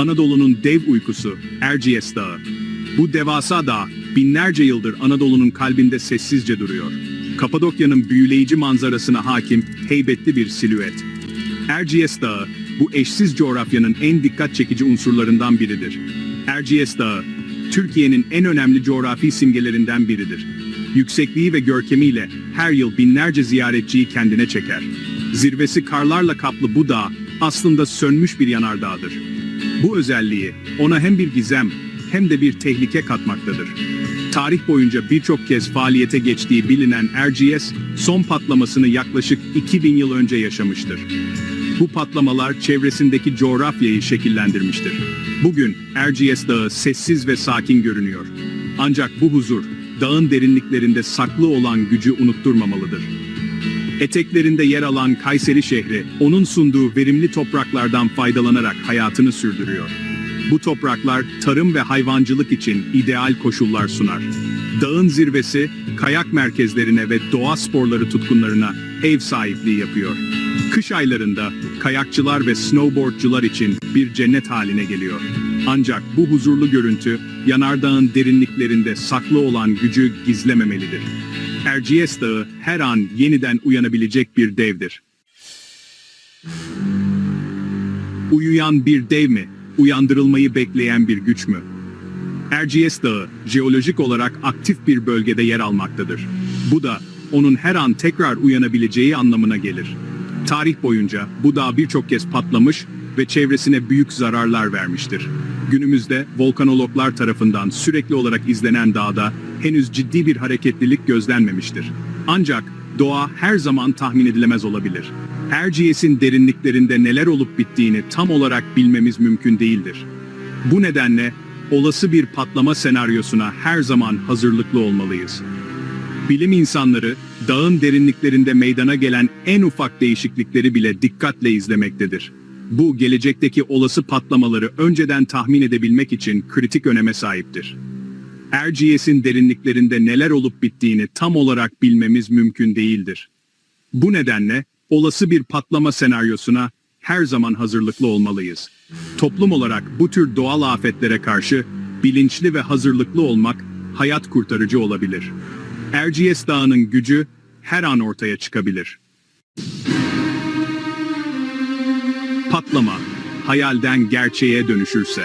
Anadolu'nun dev uykusu Erciyes Dağı. Bu devasa dağ binlerce yıldır Anadolu'nun kalbinde sessizce duruyor. Kapadokya'nın büyüleyici manzarasına hakim heybetli bir silüet. Erciyes Dağı bu eşsiz coğrafyanın en dikkat çekici unsurlarından biridir. Erciyes Dağı, Türkiye'nin en önemli coğrafi simgelerinden biridir. Yüksekliği ve görkemiyle her yıl binlerce ziyaretçiyi kendine çeker. Zirvesi karlarla kaplı bu dağ aslında sönmüş bir yanardağdır. Bu özelliği ona hem bir gizem hem de bir tehlike katmaktadır. Tarih boyunca birçok kez faaliyete geçtiği bilinen Erciyes, son patlamasını yaklaşık 2000 yıl önce yaşamıştır. Bu patlamalar çevresindeki coğrafyayı şekillendirmiştir. Bugün Erciyes Dağı sessiz ve sakin görünüyor. Ancak bu huzur, dağın derinliklerinde saklı olan gücü unutturmamalıdır. Eteklerinde yer alan Kayseri şehri, onun sunduğu verimli topraklardan faydalanarak hayatını sürdürüyor. Bu topraklar tarım ve hayvancılık için ideal koşullar sunar. Dağın zirvesi, kayak merkezlerine ve doğa sporları tutkunlarına ev sahipliği yapıyor. Kış aylarında kayakçılar ve snowboardcular için bir cennet haline geliyor. Ancak bu huzurlu görüntü, yanardağın derinliklerinde saklı olan gücü gizlememelidir. Erciyes Dağı her an yeniden uyanabilecek bir devdir. Uyuyan bir dev mi, uyandırılmayı bekleyen bir güç mü? Erciyes Dağı, jeolojik olarak aktif bir bölgede yer almaktadır. Bu da, onun her an tekrar uyanabileceği anlamına gelir. Tarih boyunca bu dağ birçok kez patlamış ve çevresine büyük zararlar vermiştir. Günümüzde volkanologlar tarafından sürekli olarak izlenen dağda henüz ciddi bir hareketlilik gözlenmemiştir. Ancak doğa her zaman tahmin edilemez olabilir. Erciyes'in derinliklerinde neler olup bittiğini tam olarak bilmemiz mümkün değildir. Bu nedenle olası bir patlama senaryosuna her zaman hazırlıklı olmalıyız. Bilim insanları dağın derinliklerinde meydana gelen en ufak değişiklikleri bile dikkatle izlemektedir. Bu gelecekteki olası patlamaları önceden tahmin edebilmek için kritik öneme sahiptir. Erciyes'in derinliklerinde neler olup bittiğini tam olarak bilmemiz mümkün değildir. Bu nedenle olası bir patlama senaryosuna her zaman hazırlıklı olmalıyız. Toplum olarak bu tür doğal afetlere karşı bilinçli ve hazırlıklı olmak hayat kurtarıcı olabilir. Erciyes Dağı'nın gücü her an ortaya çıkabilir. Patlama, hayalden gerçeğe dönüşürse.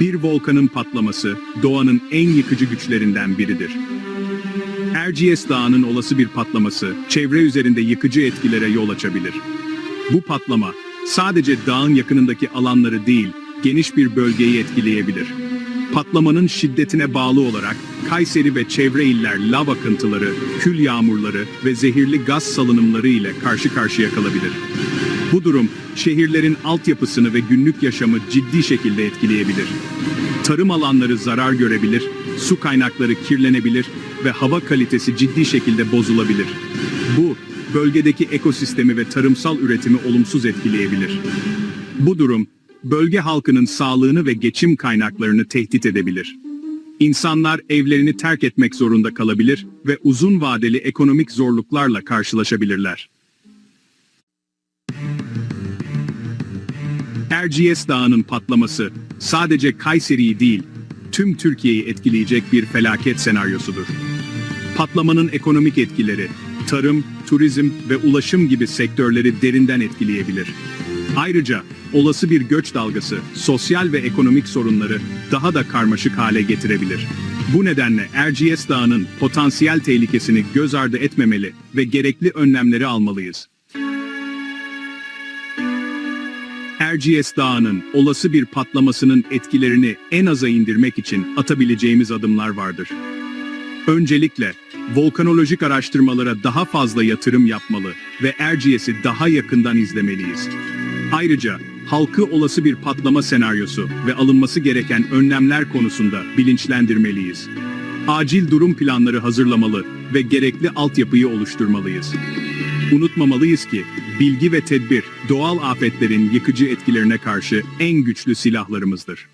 Bir volkanın patlaması doğanın en yıkıcı güçlerinden biridir. Erciyes Dağı'nın olası bir patlaması çevre üzerinde yıkıcı etkilere yol açabilir. Bu patlama sadece dağın yakınındaki alanları değil, geniş bir bölgeyi etkileyebilir. Patlamanın şiddetine bağlı olarak Kayseri ve çevre iller lav akıntıları, kül yağmurları ve zehirli gaz salınımları ile karşı karşıya kalabilir. Bu durum şehirlerin altyapısını ve günlük yaşamı ciddi şekilde etkileyebilir. Tarım alanları zarar görebilir, su kaynakları kirlenebilir ve hava kalitesi ciddi şekilde bozulabilir. Bu, bölgedeki ekosistemi ve tarımsal üretimi olumsuz etkileyebilir. Bu durum, bölge halkının sağlığını ve geçim kaynaklarını tehdit edebilir. İnsanlar evlerini terk etmek zorunda kalabilir ve uzun vadeli ekonomik zorluklarla karşılaşabilirler. Erciyes Dağı'nın patlaması sadece Kayseri'yi değil, tüm Türkiye'yi etkileyecek bir felaket senaryosudur. Patlamanın ekonomik etkileri, tarım, turizm ve ulaşım gibi sektörleri derinden etkileyebilir. Ayrıca olası bir göç dalgası sosyal ve ekonomik sorunları daha da karmaşık hale getirebilir. Bu nedenle Erciyes Dağı'nın potansiyel tehlikesini göz ardı etmemeli ve gerekli önlemleri almalıyız. Erciyes Dağı'nın olası bir patlamasının etkilerini en aza indirmek için atabileceğimiz adımlar vardır. Öncelikle, volkanolojik araştırmalara daha fazla yatırım yapmalı ve Erciyes'i daha yakından izlemeliyiz. Ayrıca, halkı olası bir patlama senaryosu ve alınması gereken önlemler konusunda bilinçlendirmeliyiz. Acil durum planları hazırlamalı ve gerekli altyapıyı oluşturmalıyız. Unutmamalıyız ki, bilgi ve tedbir, doğal afetlerin yıkıcı etkilerine karşı en güçlü silahlarımızdır.